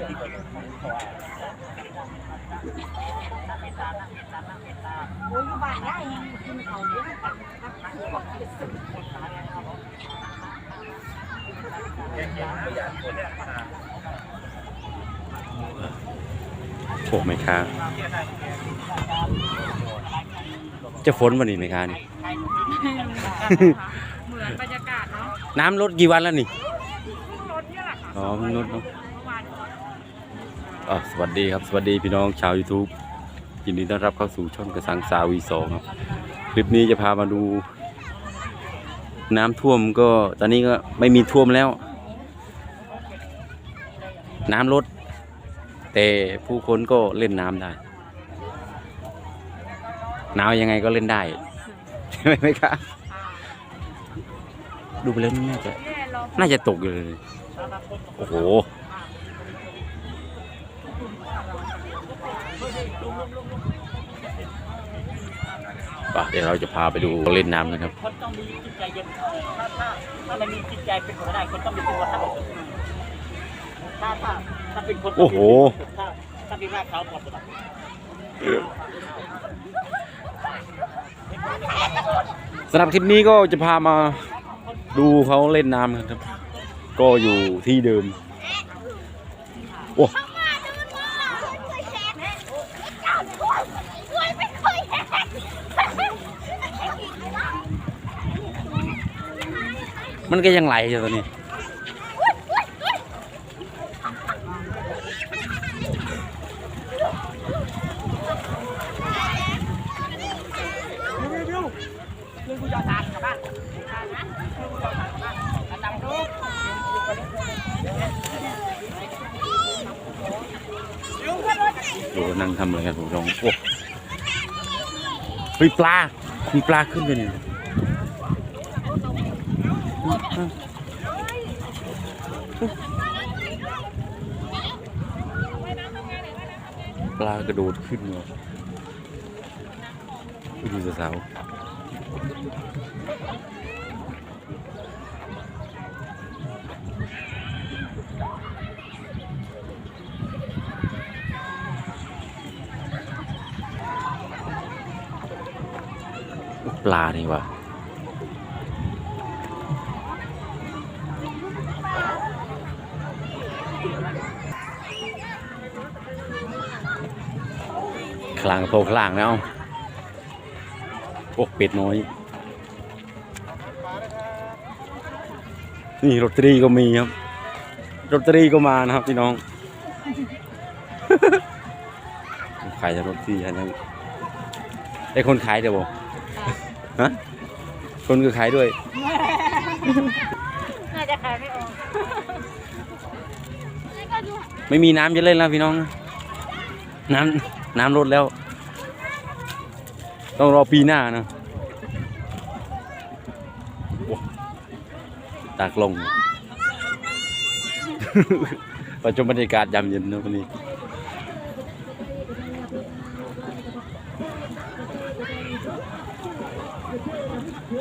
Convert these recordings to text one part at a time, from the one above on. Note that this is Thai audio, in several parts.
โอ้ยอยู่บ้านได้ยังกินเขาอยู่กันโอ้ไม่ค้าจะฝนวันนี้ไหมค้านี่ เหมือนบรรยากาศเนาะ น้ำลดกี่วันแล้วนี่รถเนี่ยแหละค่ะอ๋อเพิ่งลดเนอะเมื่อวานอะ สวัสดีครับสวัสดีพี่น้องชาว YouTube ยินดีต้อนรับเข้าสู่ช่องกระสังสาวีสองครับคลิปนี้จะพามาดู น้ำท่วมก็ตอนนี้ก็ไม่มีท่วมแล้ว น้ำลด แต่ผู้คนก็เล่นน้ำได้หนาวยังไงก็เล่นได้ใช่ไหมครับดูไปแล้วน่าจะน่าจะตกเลยโอ้โห ปะเดี๋ยวเราจะพาไปดูเล่นน้ำนะครับ คนต้องมีจิตใจเย็นถ้าถ้าถ้าไม่มีจิตใจเป็นคนไม่ได้คนต้องมีตัวถ้าถ้าถ้าถ้าเป็นคนโอ้โหถ้าถ้าเป็นว่าเขาหมดเลยสำหรับคลิปนี้ก็จะพามาดูเขาเล่นน้ำกันครับ ก็อยู่ที่เดิม โอ้ มันก็ยังไหลอยู่ตอนนี้เรื่องกูจะทานกับบ้านทานนะเรื่องทานกับบ้านอาจารย์รู้ดูนั่งทำอะไรกันผมลองโอ้เฮ้ยปลามีปลาขึ้นด้วยเนี่ย ปลากระโดดขึ้นมาไปดูสาวปลานี่วะ คลางโตคลางแล้วโอ้เป็ดน้อย นี่รถตรีก็มีครับ รถตรีก็มานะครับพี่น้องขายแต่รถตรีอันนั้นไอ้คนขายเดี๋ยวบอกฮะคนก็ขายด้วย น่าจะขายไม่ออก ไม่มีน้ำจะเล่นแล้วพี่น้อง น้ำ น้ำลดแล้ว ต้องรอปีหน้านะตากลงประชุมบรรยากาศยามเย็นนะวันนี้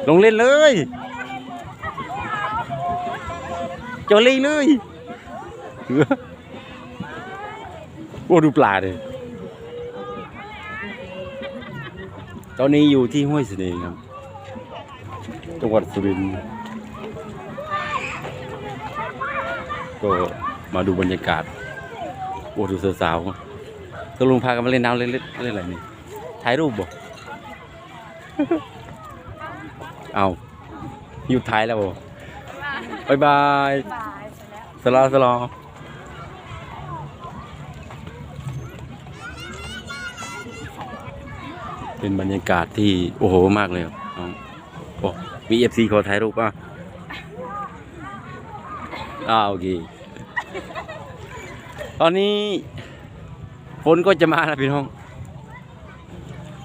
ลงเล่นเลยจอเล่นเลยโอ้ดูปลาเลย ตอนนี้อยู่ที่ห้วยเสน่ห์ครับ จังหวัดสุรินทร์ก็มาดูบรรยากาศโอ้ดูสาวๆตกลงพากันมาเล่นน้ำเล่นเล่นเล่นอะไรนี่ถ่ายรูปบ่เอาหยุดถ่ายแล้วบ่บายบายบายไปแล้วสลอสลอ เป็นบรรยากาศที่โอ้โหมากเลยครับน้องโอ้มีเอฟซีขอถ่ายรูปป่ะอ่าโอเคตอนนี้ฝนก็จะมาแล้วพี่น้อง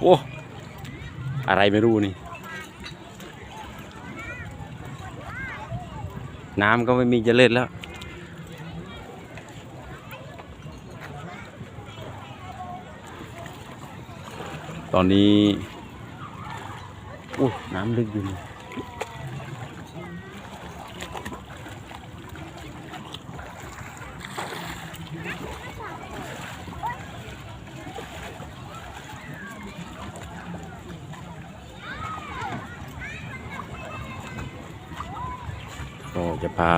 โอ้อะไรไม่รู้นี่ น้ำก็ไม่มีจะเล่นแล้ว ตอนนี้อู้น้ำลึกอยู่นี่ก็จะพา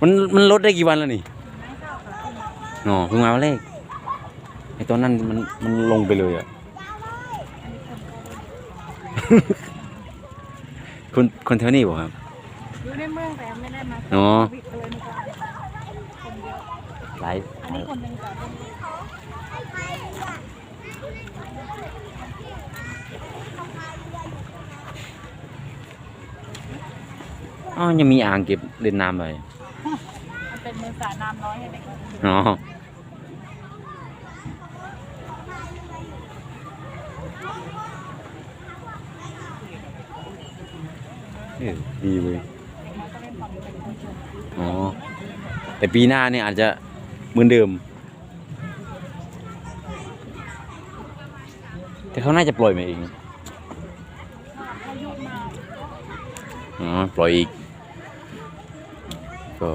มันมันลดได้กี่วันแล้วนี่ อ๋อเพิ่งมาวันแรก ไอตอนนั้นมันมันลงไปเลยอะคนคนแถวนี้บอกครับ อยู่ในเมืองแต่ไม่ได้มาอ๋อวิทย์เลยนะคะคนเยอะหลายอันนี้คนหนึ่งแต่คนนี้อ๋อยังมีอ่างเก็บเล่นน้ำเลยมันเป็นเมืองสาน้ำน้อยให้เด็กมันอ๋อ เออดีเลยมันก็เล่นความเป็นคนชมอ๋อแต่ปีหน้าเนี่ยอาจจะเหมือนเดิม แต่เขาน่าจะปล่อยมาเองอ๋อปล่อยอีก ก็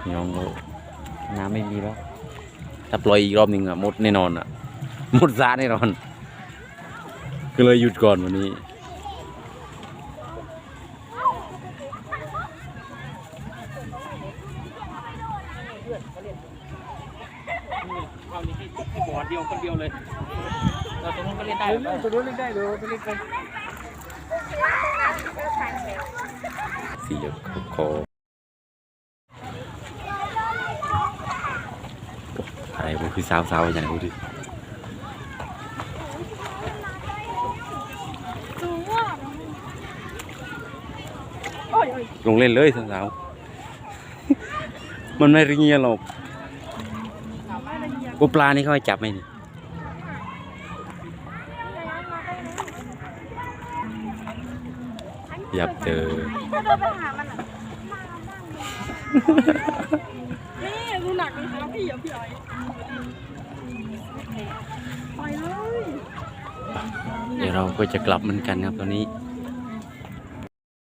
พี่น้องก็น้ำไม่มีแล้ว ถ้าปล่อยอีกรอบหนึ่งอะมดแน่นอนอะมดซาแน่นอน ก็เลยหยุดก่อนวันนี้ เอานี่ที่ที่บอร์ดเดียวคนเดียวเลยเราตรงนู้นก็เล่นได้หรอเล่าตัวนู้นเล่นได้เลยตัวนี้เป็นสีคออะไรพวกคือสาวๆอย่างนี้ดิสูงอะโอ้ยโอ้ยลงเล่นเลยสาว มันไม่เงียหรอกสามารถเล่นเยอะกูปลานี่เขาให้จับไหมนี่ยับเจอก็เดินไปหามันอะนี่ดูหนักเลยครับพี่อย่าพี่อ้อยไปเลย เดี๋ยวเราก็จะกลับเหมือนกันครับตอนนี้ไ